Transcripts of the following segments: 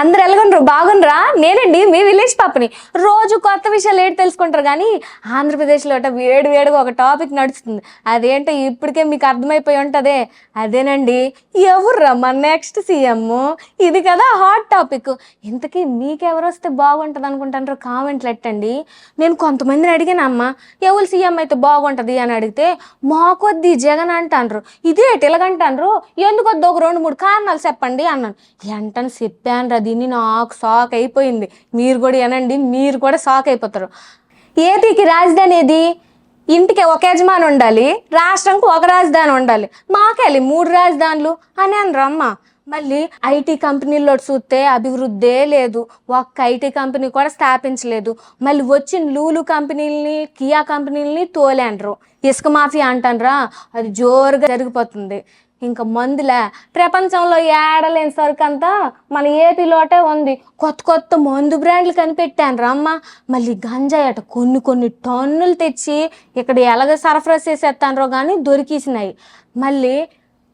అందరు ఎలాగొనరు బాగుండ్రా నేనండి మీ విలేజ్ పాపని. రోజు కొత్త విషయాలు ఏడు తెలుసుకుంటారు కానీ ఆంధ్రప్రదేశ్లో అట వేడి వేడిగా ఒక టాపిక్ నడుస్తుంది. అదేంటో ఇప్పటికే మీకు అర్థమైపోయి ఉంటుందే. అదేనండి ఎవర్రా మన నెక్స్ట్ సీఎం? ఇది కదా హాట్ టాపిక్. ఇంతకీ మీకెవరు వస్తే బాగుంటుంది అనుకుంటారు కామెంట్లు ఎట్టండి. నేను కొంతమందిని అడిగాను అమ్మ ఎవరు సీఎం అయితే బాగుంటుంది అని అడిగితే మాకొద్ది జగన్ అంటాండ్రు. ఇదే ఎలాగంటాండ్రు ఎందుకొద్దు ఒక రెండు మూడు కారణాలు చెప్పండి అన్నాను. ఎంటని చెప్పాను దీన్ని నాకు షాక్ అయిపోయింది. మీరు కూడా వినండి మీరు కూడా షాక్ అయిపోతారు. ఏపీకి రాజధాని ఏది? ఇంటికి ఒక యజమాని ఉండాలి రాష్ట్రంకి ఒక రాజధాని ఉండాలి. మాకెళ్ళి మూడు రాజధానులు అని అనరు అమ్మ మళ్ళీ ఐటీ కంపెనీల్లో చూస్తే అభివృద్ధే లేదు. ఒక్క ఐటీ కంపెనీ కూడా స్థాపించలేదు. మళ్ళీ వచ్చిన లూలు కంపెనీలని కియా కంపెనీలని తోలేండ్రు. ఇసుక మాఫియా అంటాన్రా. అది జోరుగా జరిగిపోతుంది. ఇంకా మందులే. ప్రపంచంలో ఏడలేని సరుకు అంతా మన ఏపీలోటే ఉంది. కొత్త కొత్త మందు బ్రాండ్లు కనిపెట్టాను రమ్మ. మళ్ళీ గంజాయి అట కొన్ని కొన్ని టన్నులు తెచ్చి ఇక్కడ ఎలాగ సరఫరా చేసేస్తానరో కానీ దొరికేసినాయి. మళ్ళీ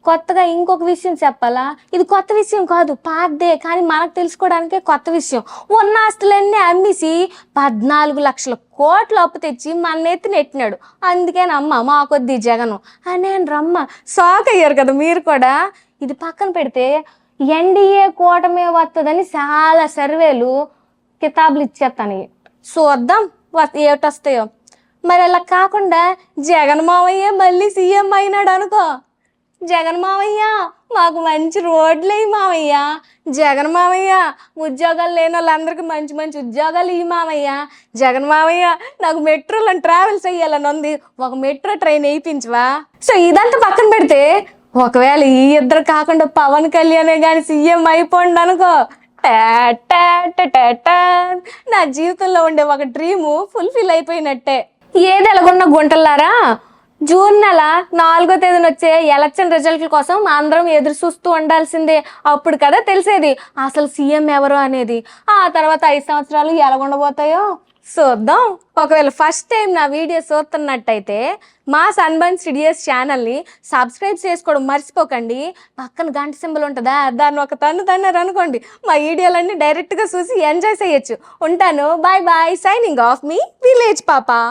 కొత్తగా ఇంకొక విషయం చెప్పాలా? ఇది కొత్త విషయం కాదు పాతదే కానీ మనకు తెలుసుకోవడానికే కొత్త విషయం. ఉన్న ఆస్తులన్నీ అమ్మేసి పద్నాలుగు లక్షల కోట్లు అప్పు తెచ్చి మన ఎత్తి నెట్టినాడు. అందుకేనమ్మ మా కొద్ది జగను. అని రమ్మ షాక్ అయ్యారు కదా మీరు కూడా? ఇది పక్కన పెడితే ఎన్డీఏ కూటమే వస్తుందని చాలా సర్వేలు కితాబులు ఇచ్చేస్తాను చూద్దాం వ- ఏటొస్తాయో. మరి అలా కాకుండా జగన్ మావయ్య మళ్ళీ సీఎం అయినాడు అనుకో జగన్ మావయ్య మాకు మంచి రోడ్లు వేయి మావయ్య. జగన్ మావయ్య ఉద్యోగాలు లేని వాళ్ళందరికీ మంచి మంచి ఉద్యోగాలు ఇవి మావయ్య. జగన్ మావయ్య నాకు మెట్రోలో ట్రావెల్స్ అయ్యాలని ఉంది. ఒక మెట్రో ట్రైన్ వేయించవా? సో ఇదంతా పక్కన పెడితే ఒకవేళ ఈ ఇద్దరు కాకుండా పవన్ కళ్యాణే కానీ సీఎం అయిపోండి అనుకో నా జీవితంలో ఉండే ఒక డ్రీము ఫుల్ఫిల్ అయిపోయినట్టే. ఏది ఎలాగున్న గుంటలారా జూన్ నెల నాలుగో తేదీన వచ్చే ఎలక్షన్ రిజల్ట్ల కోసం అందరం ఎదురు చూస్తూ ఉండాల్సిందే. అప్పుడు కదా తెలిసేది అసలు సీఎం ఎవరు అనేది. ఆ తర్వాత ఐదు సంవత్సరాలు ఎలా ఉండబోతాయో చూద్దాం. ఒకవేళ ఫస్ట్ టైం నా వీడియో చూస్తున్నట్టయితే మా సన్బన్ స్టూడియోస్ ఛానల్ని సబ్స్క్రైబ్ చేసుకోవడం మర్చిపోకండి. పక్కన గంట సింబల్ ఉంటుందా? దాన్ని ఒక తన్ను తన్నారు అనుకోండి. మా వీడియోలన్నీ డైరెక్ట్గా చూసి ఎంజాయ్ చేయొచ్చు. ఉంటాను. Bye bye. సైనింగ్ ఆఫ్ మీ విలేజ్ పాపా.